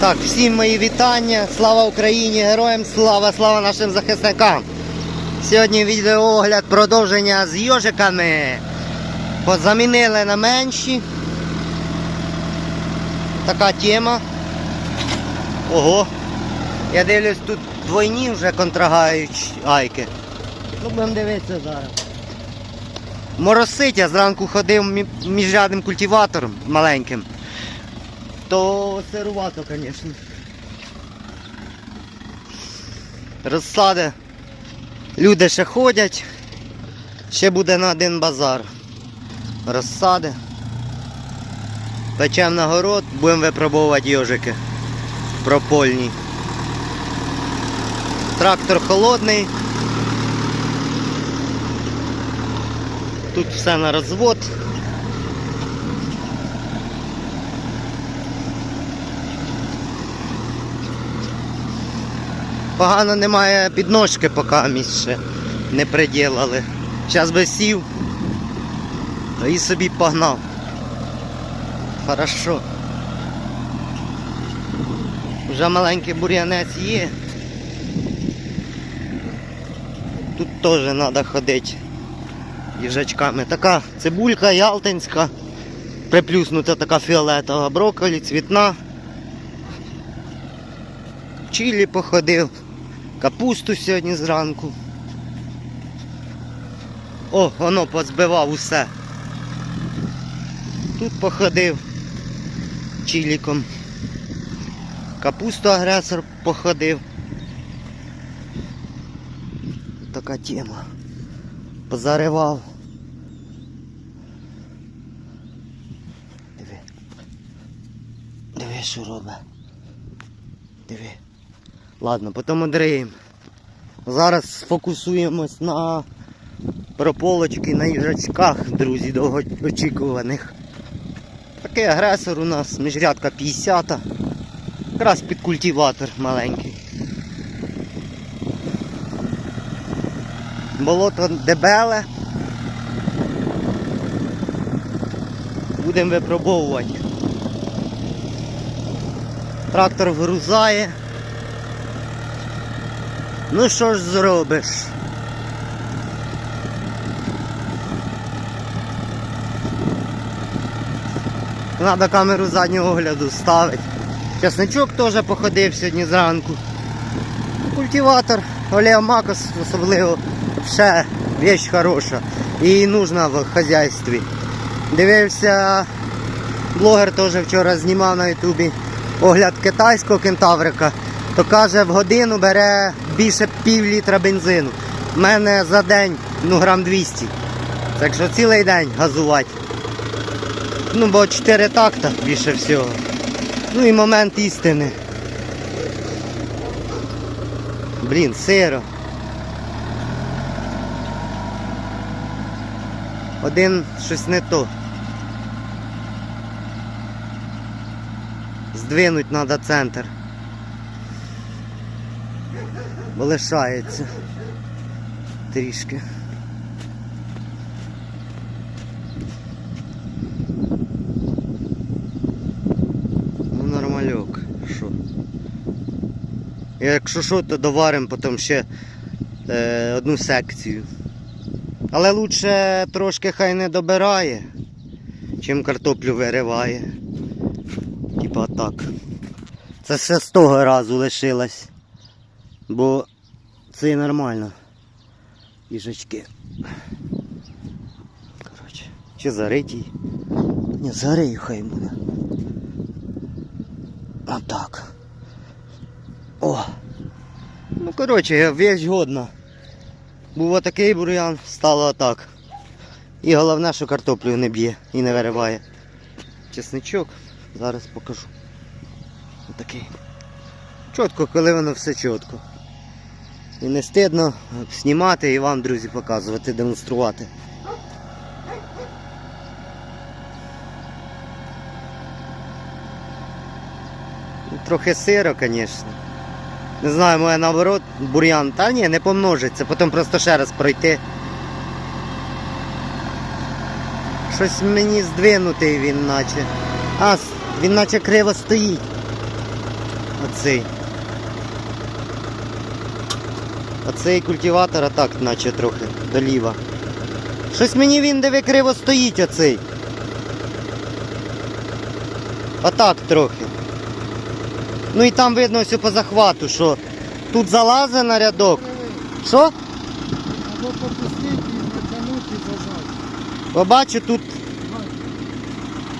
Так, всім мої вітання. Слава Україні, героям слава, слава нашим захисникам. Сьогодні відеоогляд продовження з йожиками. Позамінили на менші. Така тема. Ого. Я дивлюсь, тут двойні вже контрагають айки. Ну, будемо дивитися зараз. Моросить, я зранку ходив мі- міжрядним культиватором маленьким. То сирувато, звісно. Розсади. Люди ще ходять. Ще буде на один базар. Розсади. Печемо на город, будемо випробовувати йожики. Пропольні. Трактор холодний. Тут все на розвод. Погано немає підножки, поки місць ще не приділили. Зараз би сів і собі погнав. Хорошо. Вже маленький бур'янець є. Тут теж треба ходити їжачками. Така цибулька ялтинська, приплюснута така фіолетова, брокколі, цвітна. Чилі походив, капусту сьогодні зранку. О, воно позбивав усе. Тут походив чиліком. Капусту агресор походив. Така тема. Позаривав. Диви. Диви, що робить. Диви. Ладно, потім одриємо. Зараз сфокусуємось на прополочки на їжачках, друзі, довгоочікуваних. Такий агресор у нас, міжрядка 50. Якраз під культиватор маленький. Болото дебеле. Будемо випробовувати. Трактор вгрузає. Ну що ж зробиш? Треба камеру заднього огляду ставити. Часничок теж походив сьогодні зранку. Культиватор Макос особливо ще вещь хороша і нужна в хазяйстві. Дивився, блогер теж вчора знімав на ютубі огляд китайського кентаврика, то каже, в годину бере більше пів літра бензину. У мене за день ну, грам 200. Так що цілий день газувати. Ну, бо 4 такта більше всього. Ну і момент істини. Блін, сиро. Один щось не то. Здвинуть треба центр. Бо лишається трішки. Ну нормальок. Що? Якщо що, то доваримо потім ще е, одну секцію. Але лучше трошки хай не добирає, чим картоплю вириває. Типа так. Це ще з того разу лишилось. Бо це нормально. Їжачки. Коротше. Чи зариті? Ні, зарию хай буде. Отак. О! Ну коротше, вещь годна. Був отакий бур'ян, стало отак. І головне, що картоплю не б'є і не вириває. Чесничок, зараз покажу. Отакий. Чітко, коли воно все чітко. І не стидно знімати і вам, друзі, показувати, демонструвати. Трохи сиро, звісно. Не знаю, моє наоборот, бур'ян. Та ні, не помножиться, потім просто ще раз пройти. Щось мені здвинутий він наче. А, він наче криво стоїть. Оцей. А цей культиватор а так, наче трохи доліва. Щось мені він диви криво стоїть оцей. Отак трохи. Ну і там видно все по захвату, що тут залазить на рядок. Що? Або попустити і натягнути і зажати. Побачу тут.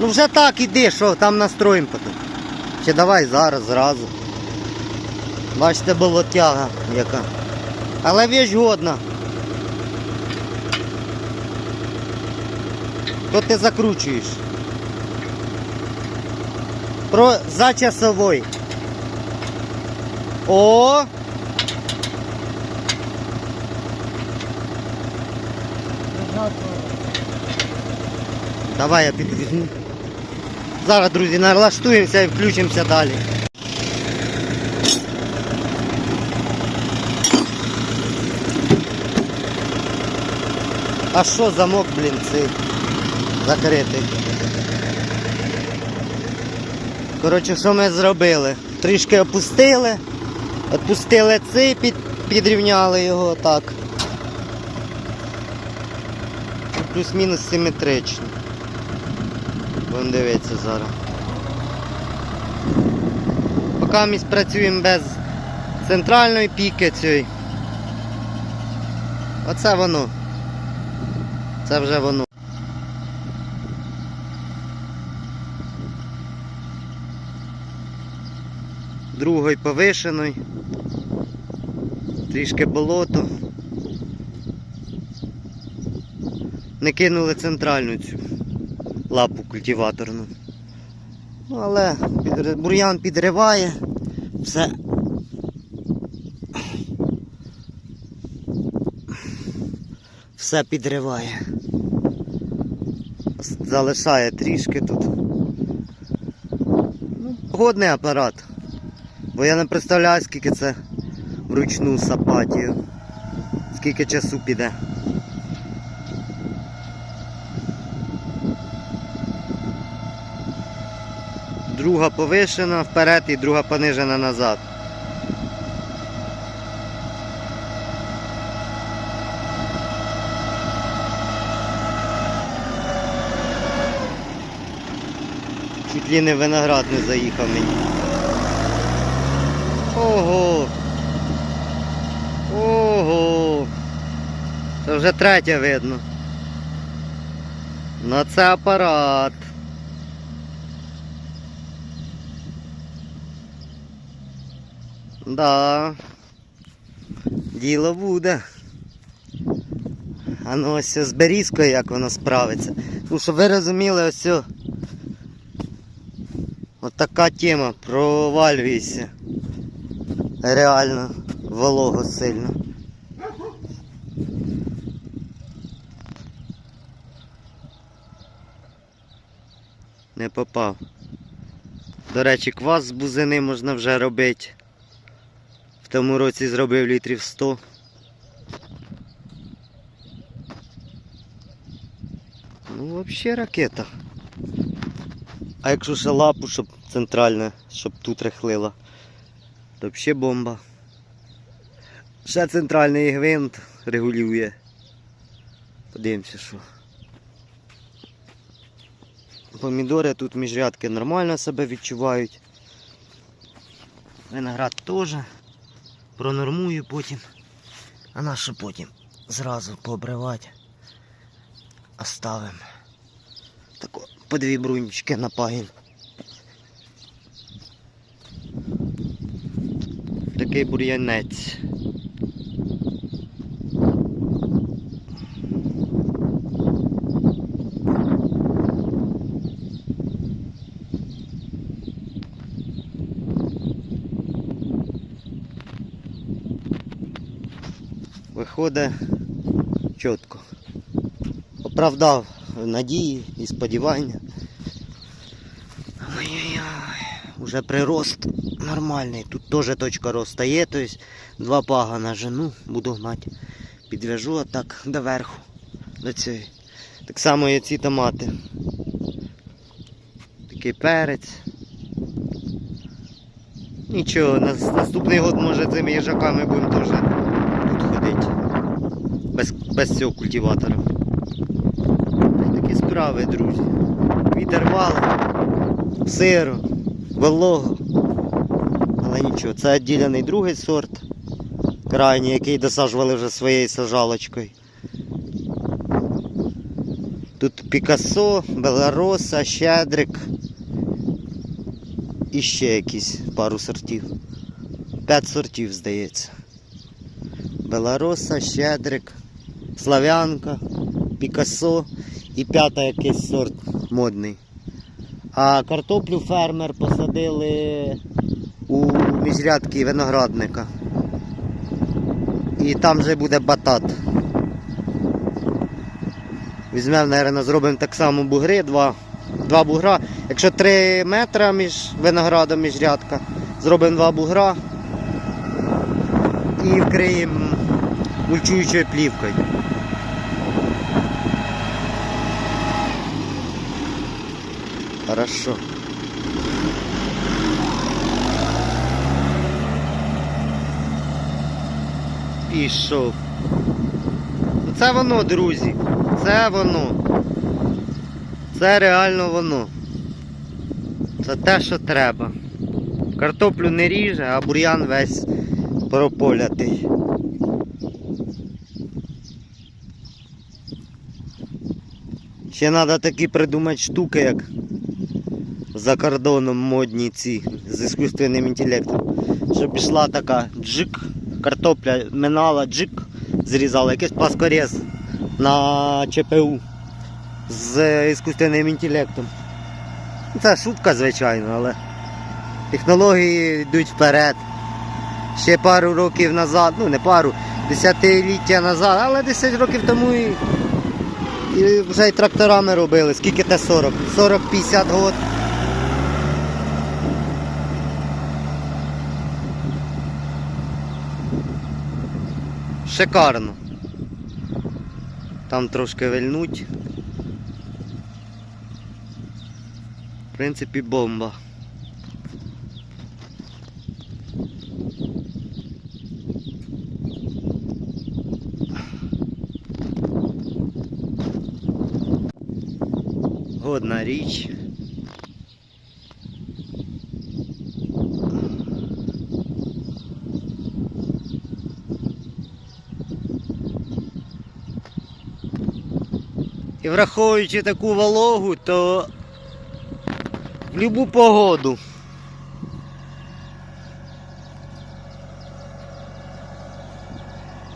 Ну вже так іди, що там настроїмо потім. Чи давай зараз, зразу. Бачите, болотяга яка. Але віж годна. То ти закручуєш. Про за часовой. О! Давай я підвізьму. Зараз, друзі, налаштуємося і включимося далі. А що замок, блін, цей закритий? Коротше, що ми зробили? Трішки опустили, відпустили цей, під, підрівняли його так. Плюс-мінус симетрично. Будемо дивитися зараз. Поки ми працюємо без центральної піки цієї. Оце воно. Це вже воно. Другої повишеної. Трішки болото. Не кинули центральну цю лапу культиваторну. Ну, але бур'ян підриває, все. Все підриває. Залишає трішки тут. Ну, годний апарат. Бо я не представляю, скільки це вручну сапатію. Скільки часу піде. друга повишена вперед і друга понижена назад. Ли виноград не заїхав мені. Ого! Ого! Це вже третє видно. Ну це апарат. Да. Діло буде. А ну ось з берізкою як воно справиться. Ну, щоб ви розуміли, ось. От така тема провалюється. Реально волого сильно. Не попав. До речі, квас з бузини можна вже робити. В тому році зробив літрів 100. Ну, взагалі ракета. А якщо ще лапу, щоб центральна, щоб тут рихлила, то взагалі бомба. Ще центральний гвинт регулює. Подивимося, що. Помідори тут міжрядки нормально себе відчувають. Виноград теж. Пронормую потім. А на що потім? Зразу пообривати. Оставимо. Тако по дві брунічки напаємо. Такий бур'янець. Виходить чітко. Оправдав надії і сподівання. Ой-ой-ой, уже прирост нормальний. Тут теж точка росту є, тобто два пагана жену буду гнати. Підв'яжу отак доверху, до цієї. Так само і ці томати. Такий перець. Нічого, наступний год може цими їжаками будемо теж тут ходити. Без, без цього культиватора. Справи, друзі. Вітер вал, сиро, волого. Але нічого, це відділений другий сорт. Крайній, який досаджували вже своєю сажалочкою. Тут Пікассо, Белароса, Щедрик. І ще якісь пару сортів. П'ять сортів, здається. Белароса, Щедрик, Славянка, Пікассо і п'ята якийсь сорт модний. А картоплю фермер посадили у міжрядки виноградника. І там же буде батат. Візьмемо, мабуть, зробимо так само бугри, два, два бугра. Якщо 3 метри між виноградом міжрядка, зробимо два бугра і вкриємо мульчуючою плівкою. Хорошо. Пішов. Це воно, друзі. Це воно. Це реально воно. Це те, що треба. Картоплю не ріже, а бур'ян весь прополятий. Ще треба такі придумати штуки, як за кордоном модні ці з іскусственним інтелектом. Щоб пішла така джик, картопля минала джик, зрізала якийсь пласкорез на ЧПУ з іскусственним інтелектом. Це шутка, звичайно, але технології йдуть вперед. Ще пару років назад, ну не пару, десятиліття назад, але 10 років тому і, і вже й тракторами робили. Скільки те 40? 40-50 год. Шикарно. Там трошки вильнуть. В принципі, бомба. Годна річ. Враховуючи таку вологу, то в будь-яку погоду.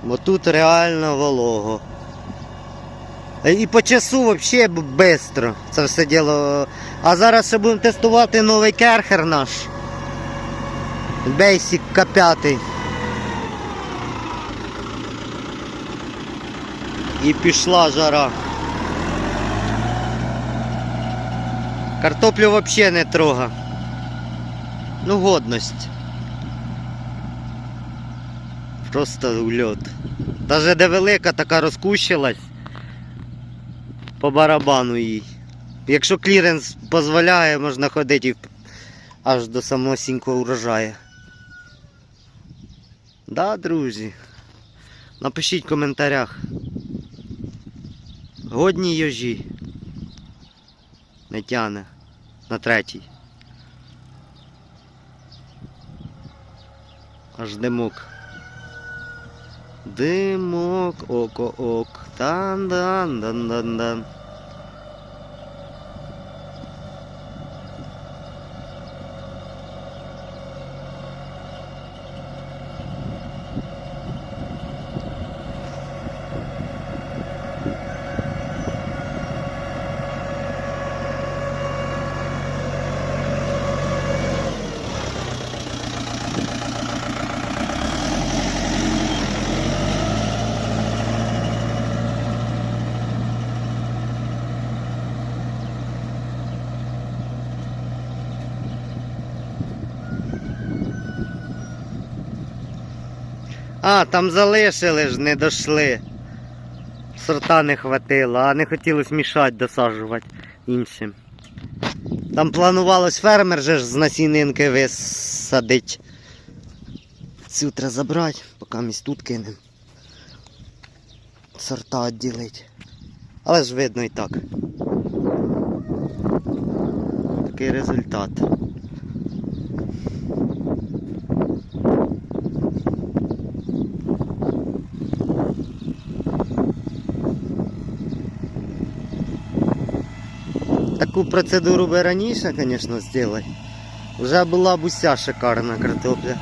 Бо тут реально волого. І по часу взагалі швидко це все діло. А зараз ще будемо тестувати новий керхер наш. Basic K5. І пішла жара. Картоплю взагалі не трога. Ну, годність. Просто ульот. Даже де велика така розкущилась по барабану їй. Якщо кліренс дозволяє, можна ходити аж до самосінького урожаю. Да, друзі. Напишіть в коментарях. Годні йожі. Не тяне. На третій. Аж димок. Димок, око ок. А, там залишили ж, не дошли. Сорта не хватило, а не хотілося мішати, досаджувати іншим. Там планувалось фермер же ж з насінинки вис... садить. Цю треба забрати, поки місь тут кинемо. Сорта відділити. Але ж видно і так. Такий результат. Таку процедуру би раніше, звісно, зробити. Вже була б уся шикарна картопля.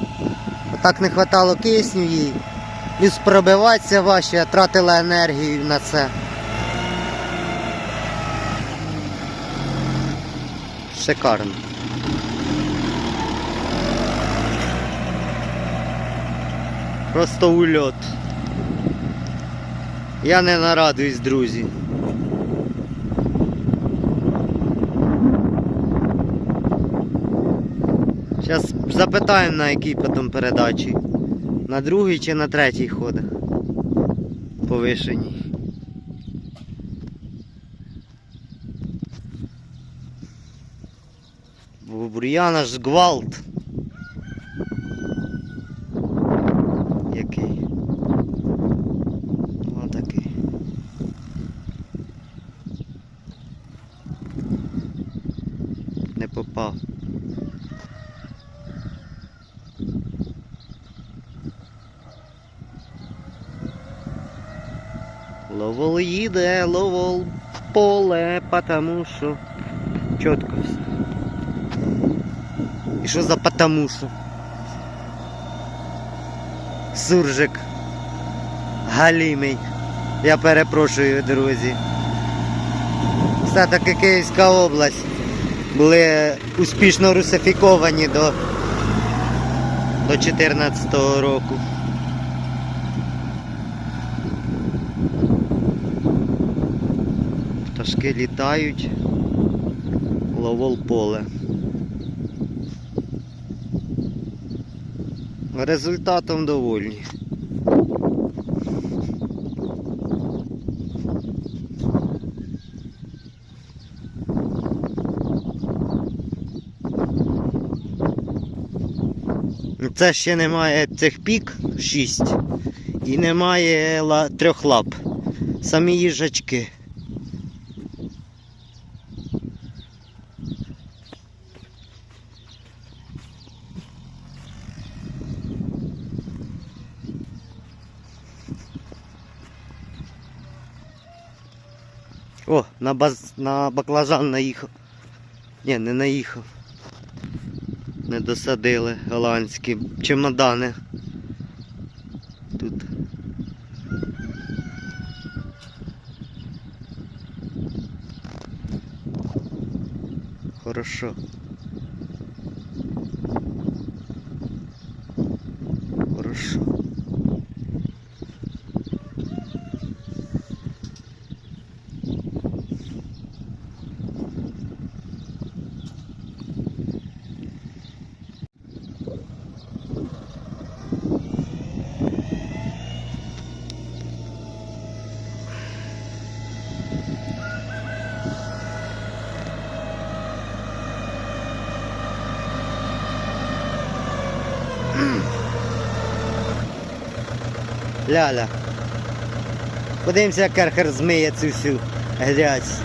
А так не вистачало кисню їй. Плюс пробиватися важче, я тратила енергію на це. Шикарно. Просто ульот. Я не нарадуюсь, друзі. Зараз запитаємо на якій потім передачі. На другій чи на третій ходах. Повишеній. Бур'яна ж гвалт. Який? Отакий. Не попав. Ловол їде, ловол в поле, потому що чітко все. І що за потому що? Суржик. Галімий. Я перепрошую, друзі. Все-таки Київська область були успішно русифіковані до, до 14 року. Пташки літають, ловол поле. Результатом довольні. Це ще немає цих пік 6 і немає трьох лап. Самі їжачки. О, на, баз... на баклажан наїхав. Ні, не наїхав. Не досадили голландські чемодани. Тут. Хорошо. Ляля. Подивимося, як керхер змиє цю всю грязь.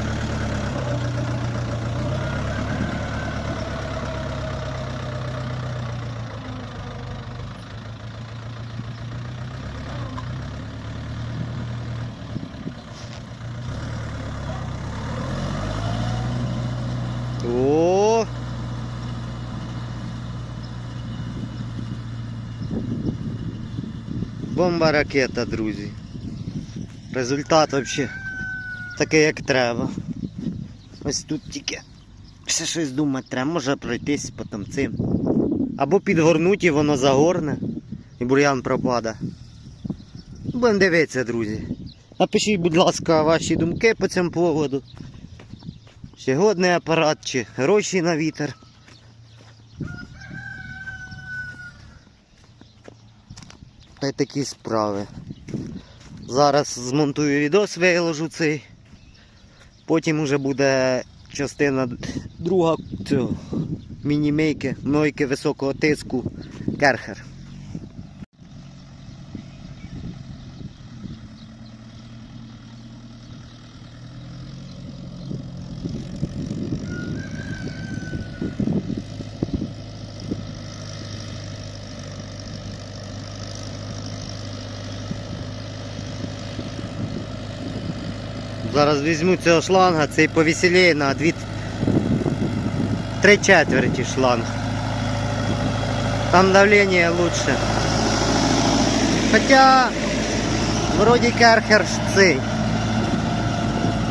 О! Бомба ракета, друзі. Результат взагалі такий, як треба. Ось тут тільки ще щось думати треба, може пройтись потім цим. Або підгорнуть і воно загорне, і бур'ян пропаде. Будемо дивитися, друзі. Напишіть, будь ласка, ваші думки по цьому поводу. Чи годний апарат, чи гроші на вітер. Та й такі справи. Зараз змонтую відос, виложу цей. Потім уже буде частина друга цього міні-мейки, мойки високого тиску, керхер. Зараз візьму цього шланга, цей повеселіє на дві три четверті шланг. Там давление лучше. Хоча вроді керхер цей.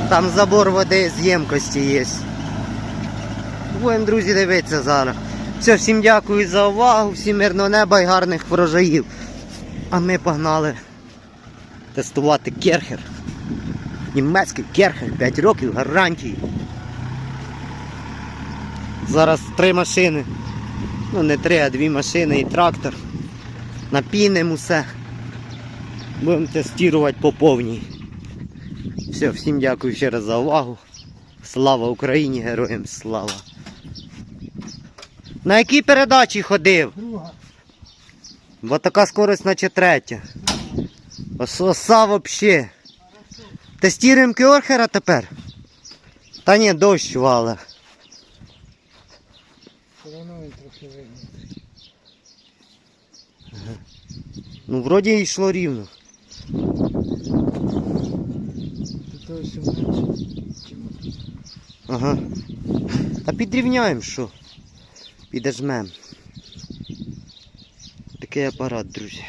Там забор води з ємкості є. Будемо, друзі, дивитися зараз. Все, всім дякую за увагу, всім мирного неба і гарних врожаїв. А ми погнали тестувати керхер. Німецький керхер, 5 років гарантії. Зараз три машини. Ну не три, а дві машини і трактор. Напінемо усе. Будемо тестувати по повній. Все, всім дякую ще раз за увагу. Слава Україні, героям слава. На якій передачі ходив? Друга. Бо така скорость наче третя. Ос- Оса вообще. Тестуємо Кьорхера тепер? Та ні, дощ вале. Все трохи вигнутий. Ну, вроді йшло рівно. Тут ось менше. чим. Ага. Та підрівняємо що. Підожмем. Такий апарат, друзі.